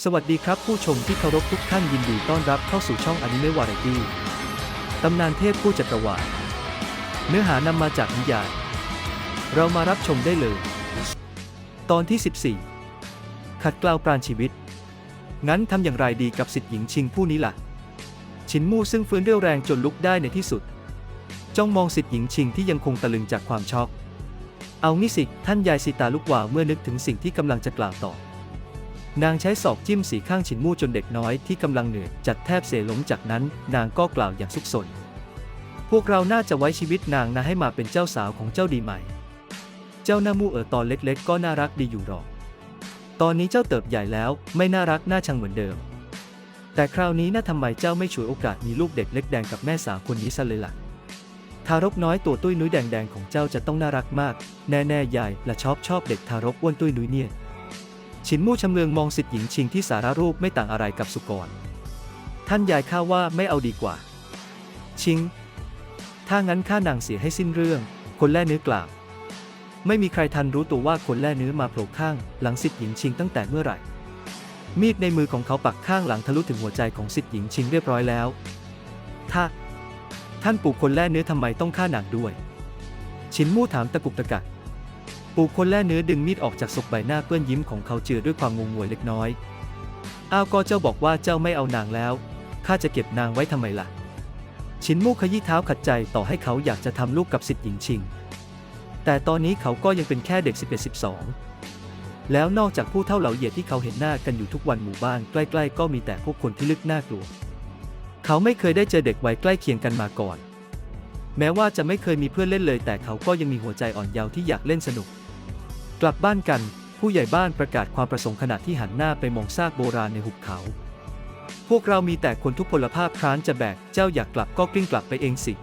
สวัสดีครับผู้ชมที่เคารพทุกท่านยินดีต้อนรับเข้าสู่ช่องอนิเมะวาไรตี้ตำนานเทพผู้จักรวาลเนื้อหานำมาจากนิยายเรามารับชมได้เลย ตอนที่ 14 ขัดเกลาวปราณชีวิต งั้นทำอย่างไรดีกับสิทธิหญิงชิงผู้นี้ล่ะ ชินมู่ซึ่งฟื้นเรี่ยวแรงจนลุกได้ในที่สุด จ้องมองสิทธิหญิงชิงที่ยังคงตะลึงจากความช็อก เอานี่สิท่านยายสีตาลุกวาวเมื่อนึกถึงสิ่งที่กำลังจะกล่าวต่อ นางใช้ศอกจิ้มสีข้างฉินมู่จนเด็กน้อยที่กำลังเหนื่อยจัดแทบเสล้มจากนั้นนางก็กล่าวอย่างสุกสน พวกเราน่าจะไว้ชีวิตนางนะให้มาเป็นเจ้าสาวของเจ้าดีไหม เจ้าหน้ามู่เอ๋อตอนเล็กๆ ก็น่ารักดีอยู่หรอก ตอนนี้เจ้าเติบใหญ่แล้วไม่น่ารักน่าชังเหมือนเดิม แต่คราวนี้น่าทำไมเจ้าไม่ฉวยโอกาสมีลูกเด็กเล็กแดงกับแม่สาวคนนี้ซะเลยล่ะ ทารกน้อยตัวตุ้ยนุ้ยแดงๆของเจ้าจะต้องน่ารักมาก แน่ๆยายและชอบชอบเด็กทารกอ้วนตุ้ยนุ้ยเนี่ย ชินมู่ชำเลืองมองสิทธิหญิงชิงที่สารรูปไม่ต่างอะไรกับสุกร ท่านยายข้าว่าไม่เอาดีกว่า ชิง ถ้างั้นข้านางเสียให้สิ้นเรื่อง คนแล่เนื้อกล่าว ไม่มีใครทันรู้ตัวว่าคนแล่เนื้อมาโผล่ข้าง หลังสิทธิหญิงชิงตั้งแต่เมื่อไหร่ มีดในมือของเขาปักข้างหลังทะลุถึงหัวใจของสิทธิหญิงชิงเรียบร้อยแล้ว ถ้า ท่านปู่คนแล่เนื้อทำไมต้องฆ่านางด้วย ชินมู่ถามตะกุกตะกัก ปู่คนแล่เนื้อดึงมีดออกจากศพใบหน้าเปื้อนยิ้มของเขาเจือด้วยความงงงวยเล็กน้อย อ้าวก็เจ้าบอกว่าเจ้าไม่เอานางแล้ว ข้าจะเก็บนางไว้ทำไมล่ะ ชินมู่ขยี้เท้าขัดใจต่อให้เขาอยากจะทำลูกกับสิทธิ์หญิงชิง แต่ตอนนี้เขาก็ยังเป็นแค่เด็ก 11-12 แล้วนอกจากผู้เท่าเหล่าเหยียดที่เขาเห็นหน้ากันอยู่ทุกวันหมู่บ้านใกล้ๆ ก็มีแต่พวกคนที่ลึกน่ากลัว เขาไม่เคยได้เจอเด็กวัยใกล้เคียงกันมาก่อน แม้ว่าจะไม่เคยมีเพื่อนเล่นเลย แต่เขาก็ยังมีหัวใจอ่อนเยาว์ที่อยากเล่นสนุก กลับบ้านกัน ผู้ใหญ่บ้านประกาศความประสงค์ขณะที่หันหน้าไปมองซากโบราณในหุบเขา พวกเรามีแต่คนทุกพลภาพคร้านจะแบก เจ้าอยากกลับก็กลิ้งกลับไปเองสิ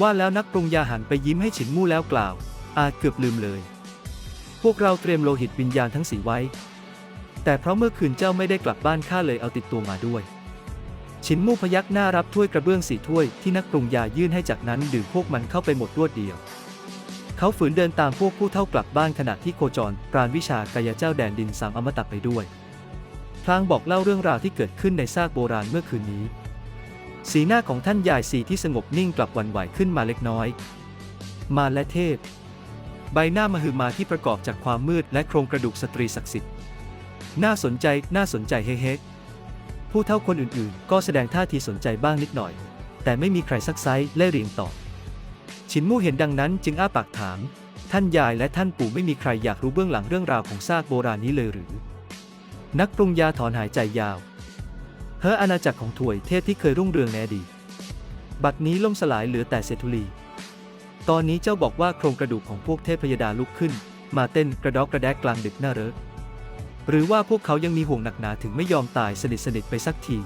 ว่าแล้วนักปรุงยาหันไปยิ้มให้ฉินมู่แล้วกล่าว อาเกือบลืมเลย พวกเราเตรียมโลหิตวิญญาณทั้งสีไว้ แต่เพราะเมื่อคืนเจ้าไม่ได้กลับบ้านข้าเลยเอาติดตัวมาด้วยฉินมู่พยักหน้ารับถ้วยกระเบื้องสีถ้วยที่นักปรุงยายื่นให้จากนั้นดื่มพวกมันเข้าไปหมดรวดเดียว เขาฝืนเดินตามพวกผู้เท่ากลับบ้านขณะที่โคจรปราณวิชากายเจ้าแดนดินสามอมตะไปด้วย พลางบอกเล่าเรื่องราวที่เกิดขึ้นในซากโบราณเมื่อคืนนี้ สีหน้าของท่านยายสีที่สงบนิ่งกลับวั่นไหวขึ้นมาเล็กน้อย มาและเทพ ใบหน้ามหึมาที่ประกอบจากความมืดและโครงกระดูกสตรีศักดิ์สิทธิ์ น่าสนใจ น่าสนใจเฮ้เฮ้ผู้เท่าคนอื่นๆ ก็แสดงท่าทีสนใจบ้างนิดหน่อย แต่ไม่มีใครซักไซและเรียงตอบ ชินมู่เห็นดังนั้นจึงอ้าปากถาม ท่านยายและท่านปู่ไม่มีใครอยากรู้เบื้องหลังเรื่องราวของซากโบราณนี้เลยหรือ นักปรุงยาถอนหายใจยาว เฮออาณาจักรของถวยเทพที่เคยรุ่งเรืองในอดีตบัดนี้ล่มสลายเหลือแต่เศษธุลี ตอนนี้เจ้าบอกว่าโครงกระดูกของพวกเทพพยดาลุกขึ้น มาเต้นกระดอกกระแดกกลางดึกหน้าเรอะหรือว่าพวกเขายังมีห่วงหนักหนาถึงไม่ยอมตายสนิทสนิทไปสักที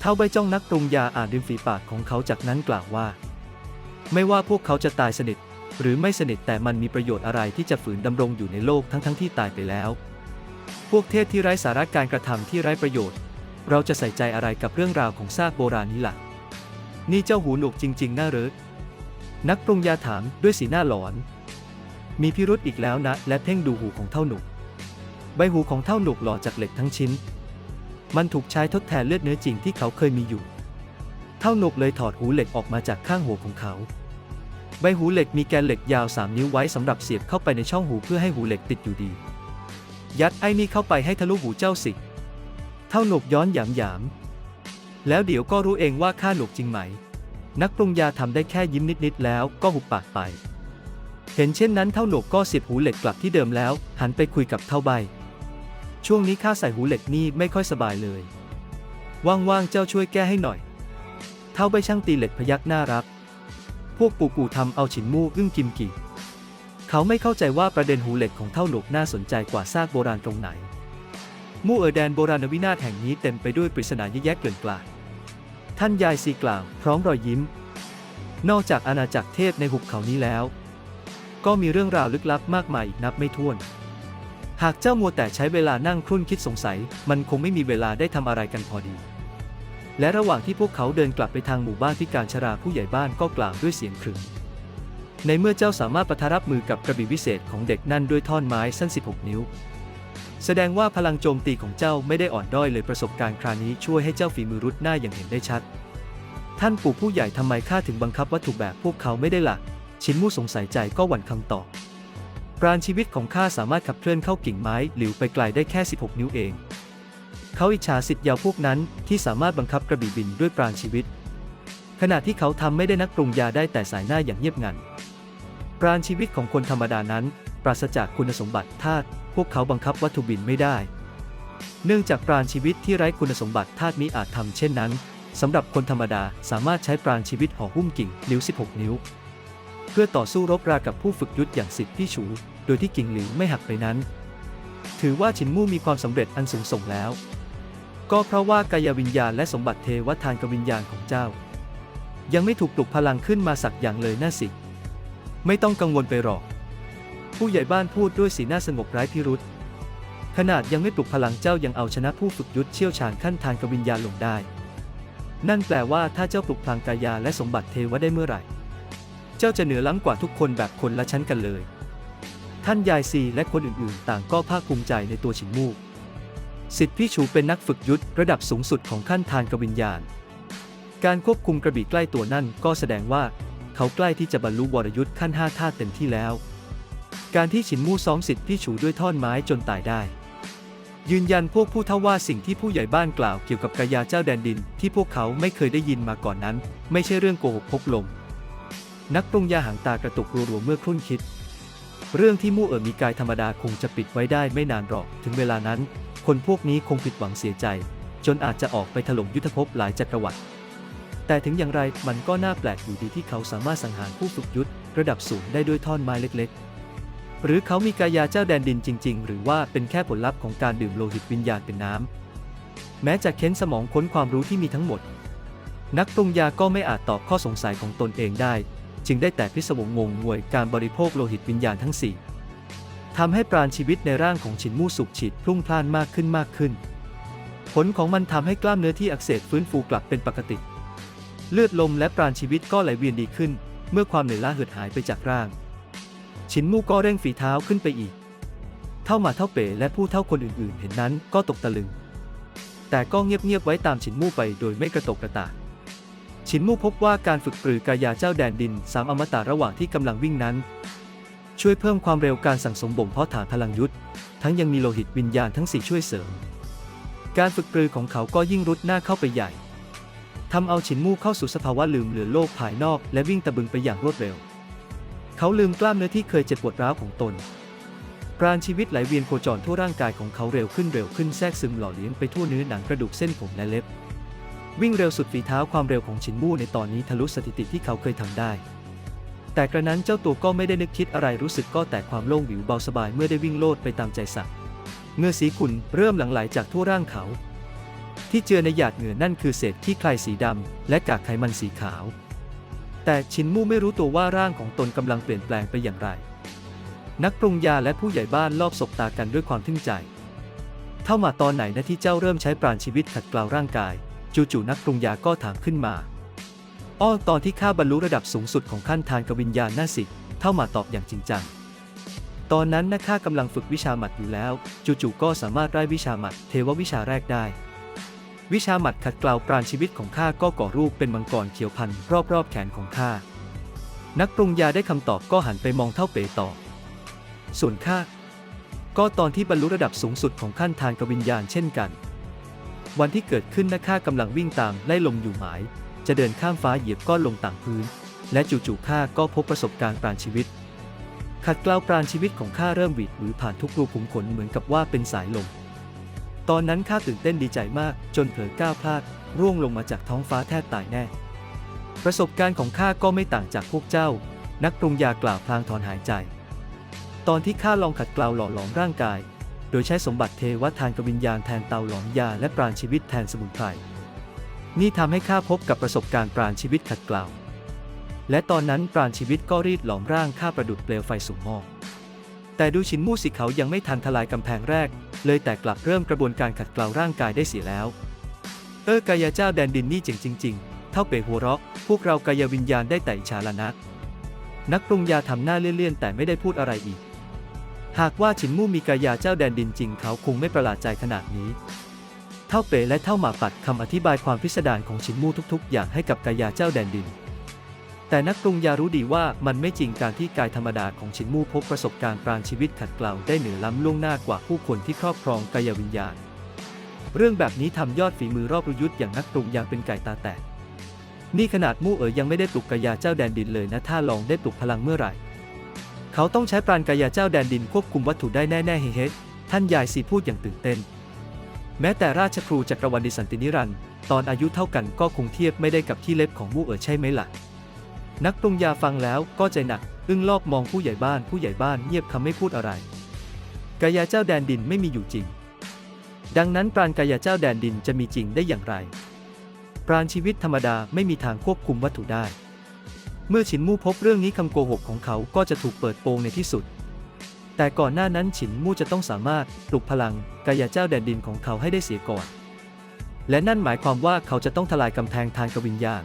เท่าใบจ้องนักปรุงยาอ่านริมฝีปากของเขาจากนั้นกล่าวว่า ไม่ว่าพวกเขาจะตายสนิท หรือไม่สนิทแต่มันมีประโยชน์อะไรที่จะฝืนดำรงอยู่ในโลกทั้งที่ตายไปแล้ว พวกเทพที่ไร้สาระการกระทำที่ไร้ประโยชน์ เราจะใส่ใจอะไรกับเรื่องราวของซากโบราณนี้ล่ะ นี่เจ้าหูหนวกจริง ๆ น่าเรอนักปรุงยาถามด้วยสีหน้าหลอน มีพิรุธอีกแล้วนะ และเพ่งดูหูของเท่าหนุก ใบหูของเท่าหนุกหล่อจากเหล็กทั้งชิ้น มันถูกใช้ทดแทนเลือดเนื้อจริงที่เขาเคยมีอยู่ ท่าหนกเลยถอดหูเหล็กออกมาจากข้างหัวของเขา ใบหูเหล็กมีแกนเหล็กยาว 3 นิ้วไว้สำหรับเสียบเข้าไปในช่องหูเพื่อให้หูเหล็กติดอยู่ดี ยัดไอ้นี่เข้าไปให้ทะลุหูเจ้าสิ เท่าหนกย้อนหยามหยาม แล้วเดี๋ยวก็รู้เองว่าข้าหนุกจริงไหม นักปรุงยาทำได้แค่ยิ้มนิดๆแล้วก็หุบปากไป เห็นเช่นนั้นเท่าหนกก็เสียบหูเหล็กกลับที่เดิมแล้ว หันไปคุยกับเท่าใบ ช่วงนี้ข้าใส่หูเหล็กนี่ไม่ค่อยสบายเลย ว่างๆเจ้าช่วยแก้ให้หน่อย เท่าใบช่างตีเหล็กพยักหน้ารับพวกปู่กูทำเอาฉินมู่อึ้งกิมกีเขาไม่เข้าใจว่าประเด็นหูเหล็กของเท่าหนกน่าสนใจกว่าซากโบราณตรงไหน มู่เออแดนโบราณวินาศแห่งนี้เต็มไปด้วยปริศนาแยกๆเกินกลาดท่านยายซีกล่าวพร้อมรอยยิ้ม นอกจากอาณาจักรเทพในหุบเขานี้แล้ว ก็มีเรื่องราวลึกลับมากมายอีกนับไม่ถ้วน หากเจ้ามัวแต่ใช้เวลานั่งครุ่นคิดสงสัย มันคงไม่มีเวลาได้ทำอะไรกันพอดี และระหว่างที่พวกเขาเดินกลับไปทางหมู่บ้านพิการชราผู้ใหญ่บ้านก็กล่าวด้วยเสียงขรึมในเมื่อเจ้าสามารถประทะรับมือกับกระบี่วิเศษของเด็กนั่นด้วยท่อนไม้สั้น 16 นิ้ว แสดงว่าพลังโจมตีของเจ้าไม่ได้อ่อนด้อยเลยประสบการณ์คราวนี้ช่วยให้เจ้าฝีมือรุดหน้าอย่างเห็นได้ชัด ท่านปู่ผู้ใหญ่ทำไมข้าถึงบังคับวัตถุแบบพวกเขาไม่ได้ล่ะชินมู่สงสัยใจก็หวั่นคำตอบปราณชีวิตของข้าสามารถขับเคลื่อนเข้ากิ่งไม้หลิวไปไกลได้แค่ 16 นิ้วเอง เขาอิจฉาสิทธิ์ยาวพวกนั้นที่สามารถบังคับกระบี่บินด้วยปราณชีวิต ขณะที่เขาทำไม่ได้นักปรุงยาได้แต่สายหน้าอย่างเงียบงันปราณชีวิตของคนธรรมดานั้น ปราศจากคุณสมบัติธาตุพวกเขาบังคับวัตถุบินไม่ได้ เนื่องจากปราณชีวิตที่ไร้คุณสมบัติธาตุนี้อาจทำเช่นนั้นสำหรับคนธรรมดาสามารถใช้ปราณชีวิตห่อหุ้มกิ่งนิ้ว 16 นิ้ว เพื่อต่อสู้รบรากับผู้ฝึกยุทธอย่างสิทธิพี่ฉูโดยที่กิ่งหลิวไม่หักไปนั้น ถือว่าฉินมู่มีความสำเร็จอันสูงส่งแล้ว ก็เพราะว่ากายวิญญาณและสมบัติเทวทานกวิญญาณของเจ้า ยังไม่ถูกปลุกพลังขึ้นมาสักอย่างเลยน่าสิ ไม่ต้องกังวลไปหรอก ผู้ใหญ่บ้านพูดด้วยสีหน้าสงบไร้พิรุษขนาดยังไม่ปลุกพลังเจ้ายังเอาชนะผู้ฝึกยุทธเชี่ยวชาญขั้นทานกวิญญาณลงได้ นั่นแปลว่าถ้าเจ้าปลุกพลังกายาและสมบัติเทวได้เมื่อไหร่ เจ้าจะเหนือล้ำกว่าทุกคนแบบคนละชั้นกันเลย ท่านยายซีและคนอื่นๆ ต่างก็ภาคภูมิใจในตัวฉินมู่ สิทธิพี่ชูเป็นนักฝึกยุทธระดับสูงสุดของขั้นทานกวิญญาณ การควบคุมกระบี่ใกล้ตัวนั่นก็แสดงว่า เขาใกล้ที่จะบรรลุวรยุทธ์ขั้นห้าธาเต็มที่แล้ว การที่ฉินมู่ซ้อมสิทธิพี่ฉูด้วยท่อนไม้จนตายได้ ยืนยันพวกผู้เท่าว่าสิ่งที่ผู้ใหญ่บ้านกล่าวเกี่ยวกับกายาเจ้าแดนดินที่พวกเขาไม่เคยได้ยินมาก่อนนั้น ไม่ใช่เรื่องโกหกพกลม นักปรุงยาหางตากระตุกรัวๆเมื่อครุ่นคิดเรื่องที่มู่เอ๋อมีกายธรรมดาคงจะปิดไว้ได้ไม่นานหรอก ถึงเวลานั้น คนพวกนี้คงผิดหวังเสียใจ จนอาจจะออกไปถล่มยุทธภพหลายจักรวรรดิแต่ถึงอย่างไรมันก็น่าแปลกอยู่ดีที่เขาสามารถสังหารผู้ฝึกยุทธระดับสูงได้ด้วยท่อนไม้เล็กๆ หรือเขามีกายาเจ้าแดนดินจริง ๆ หรือว่าเป็นแค่ผลลัพธ์ของการดื่มโลหิตวิญญาณเป็นน้ำ แม้จะเค้นสมองค้นความรู้ที่มีทั้งหมด นักปรุงยาก็ไม่อาจตอบข้อสงสัยของตนเองได้ จึงได้แต่พิศวงงงงวยการบริโภคโลหิตวิญญาณทั้งสี่ ทำให้ปราณชีวิตในร่างของฉินมู่สุกฉีดพรุ่งพล่านมากขึ้นมากขึ้น ผลของมันทำให้กล้ามเนื้อที่อักเสบฟื้นฟูกลับเป็นปกติ เลือดลมและปราณชีวิตก็ไหลเวียนดีขึ้น เมื่อความเหนื่อยล้าเหือดหายไปจากร่าง ฉินมู่ก็เร่งฝีเท้าขึ้นไปอีก เท่าหมาเท่าเป๋และผู้เท่าคนอื่นๆ เห็นนั้นก็ตกตะลึง แต่ก็เงียบๆไว้ตามฉินมู่ไปโดยไม่กระตกกระตากฉินมู่พบว่าการฝึกปรือกายาเจ้าแดนดินสามอมตะระหว่างที่กำลังวิ่งนั้น ช่วยเพิ่มความเร็วการสั่งสมบ่มเพาะฐานพลังยุทธทั้งยังมีโลหิตวิญญาณทั้งสี่ช่วยเสริม การฝึกปรือของเขาก็ยิ่งรุดหน้าเข้าไปใหญ่ทำเอาฉินมู่เข้าสู่สภาวะลืมเหลือโลกภายนอกและวิ่งตะบึงไปอย่างรวดเร็ว เขาลืมกล้ามเนื้อที่เคยเจ็บปวดร้าวของตนปราณชีวิตไหลเวียนโคจรทั่วร่างกายของเขาเร็วขึ้นเร็วขึ้นแทรกซึมหล่อเลี้ยงไปทั่วเนื้อหนังกระดูกเส้นผมและเล็บ วิ่งเร็วสุดฝีเท้าความเร็วของฉินมู่ในตอนนี้ทะลุสถิติที่เขาเคยทำได้ แต่กระนั้นเจ้าตัวก็ไม่ได้นึกคิดอะไรรู้สึกก็แต่ความโล่งหวิวเบาสบายเมื่อได้วิ่งโลดไปตามใจสั่งเงื่อสีขุ่นเริ่มหลั่งไหลจากทั่วร่างเขา ที่เจือในหยาดเหงื่อนั่นคือเศษขี้ใครสีดำและกากไขมันสีขาว แต่ชินมู่ไม่รู้ตัวว่าร่างของตนกำลังเปลี่ยนแปลงไปอย่างไร นักปรุงยาและผู้ใหญ่บ้านรอบศบตากันด้วยความทึ่งใจ เท่ามาตอนไหนนะที่เจ้าเริ่มใช้ปราณชีวิตขัดเกลาร่างกาย จู่ๆนักปรุงยาก็ถามขึ้นมา อ้อตอนที่ข้าบรรลุระดับสูงสุดของขั้นทานกวิญญาณน่าสิ เท่ามาตอบอย่างจริงจัง ตอนนั้นนะข้ากำลังฝึกวิชาหมัดอยู่แล้ว จู่ๆก็สามารถไร้วิชาหมัดเทววิชาแรกได้ วิชาหมัดขัดเกลาปราณชีวิตของข้าก็ก่อรูปเป็นมังกรเขียวพันรอบๆแขนของข้า นักปรุงยาได้คำตอบก็หันไปมองเท่าเป๋ต่อ ส่วนข้าก็ตอนที่บรรลุระดับสูงสุดของขั้นทานกวิญญาณเช่นกัน วันที่เกิดขึ้นนะข้ากำลังวิ่งตามไล่ลมอยู่หมาย จะเดินข้ามฟ้าเหยียบก้อนลงต่างพื้น และจู่ๆข้าก็พบประสบการณ์ปราณชีวิต ขัดเกลาปราณชีวิตของข้าเริ่มหวีดหรือผ่านทุกรูขุมขนเหมือนกับว่าเป็นสายลม ตอนนั้นข้าตื่นเต้นดีใจมาก จนเผลอก้าวพลาด ร่วงลงมาจากท้องฟ้าแทบตายแน่ ประสบการณ์ของข้าก็ไม่ต่างจากพวกเจ้า นักปรุงยากล่าวพลางถอนหายใจ ตอนที่ข้าลองขัดเกลาหล่อหลอมร่างกาย โดยใช้สมบัติเทวทานกวิญญาณแทนเตาหลอมยาและปราณชีวิตแทนสมุนไพร นี่ทำให้ข้าพบกับประสบการณ์ปราณชีวิตขัดเกลาและตอนนั้นปราณชีวิตก็รีดหลอมร่างข้าประดุดเปลวไฟสูงม้อแต่ดูชินมู่สิเขายังไม่ทันทลายกำแพงแรก เลยแต่กลับเริ่มกระบวนการขัดเกลาร่างกายได้เสียแล้ว เออกายาเจ้าแดนดินนี่เจ๋งจริง ๆ เท่าเป๋หัวเราะ พวกเรากายวิญญาณได้แต่อิจฉาละนะนักปรุงยาทำหน้าเลี่ยนๆแต่ไม่ได้พูดอะไรอีก หากว่าฉินมู่มีกายาเจ้าแดนดินจริงเขาคงไม่ประหลาดใจขนาดนี้ เท่าเป๋และเท่าหมาปัดคำอธิบายความพิสดารของฉินมู่ทุกๆ อย่างให้กับกายาเจ้าแดนดิน แต่นักปรุงยารู้ดีว่ามันไม่จริงการที่กายธรรมดาของฉินมู่พบประสบการณ์ปรางชีวิตขัดเกลาได้เหนือล้ำล่วงหน้ากว่าผู้คนที่ครอบครองกายวิญญาณ เรื่องแบบนี้ทำยอดฝีมือรอบประยุทธ์อย่างนักปรุงยาเป็นไก่ตาแตกนี่ขนาดมู่เอ๋ยยังไม่ได้ปลุกกายาเจ้าแดนดินเลยนะถ้าลองได้ปลุกพลังเมื่อไหร่ เขาต้องใช้ปราณกายาเจ้าแดนดินควบคุมวัตถุได้แน่ๆเฮ้เฮ้ท่านยายสีพูดอย่างตื่นเต้น แม้แต่ราชครูจักรวรรดิสันตินิรันดร์ตอนอายุเท่ากันก็คงเทียบไม่ได้กับที่เล็บของมู่เอ๋ยใช่ไหมล่ะ นักปรุงยาฟังแล้วก็ใจหนัก อึ้งรอบมองผู้ใหญ่บ้านผู้ใหญ่บ้านเงียบคำไม่พูดอะไร กายาเจ้าแดนดินไม่มีอยู่จริง ดังนั้นปราณกายาเจ้าแดนดินจะมีจริงได้อย่างไร ปราณชีวิตธรรมดาไม่มีทางควบคุมวัตถุได้ เมื่อฉินมู่พบเรื่องนี้คำโกหกของเขาก็จะถูกเปิดโปงในที่สุด แต่ก่อนหน้านั้นฉินมู่จะต้องสามารถปลุกพลังกายาเจ้าแดนดินของเขาให้ได้เสียก่อน และนั่นหมายความว่าเขาจะต้องทลายกำแพงทางกวิญญาณ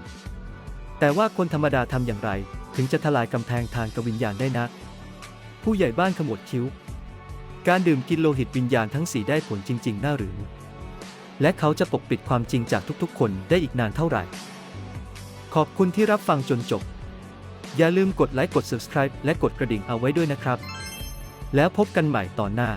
แต่ว่าคนธรรมดาทำอย่างไร ถึงจะทลายกำแพงทางกวิญญาณได้นะผู้ใหญ่บ้านขมวดคิ้ว การดื่มกินโลหิตวิญญาณทั้งสี่ได้ผลจริงๆน่าหรือ และเขาจะปกปิดความจริงจากทุกๆ คนได้อีกนานเท่าไหร่ ขอบคุณที่รับฟังจนจบ อย่าลืมกดไลค์กด subscribe และกดกระดิ่งเอาไว้ด้วยนะครับ แล้วพบกันใหม่ตอนหน้า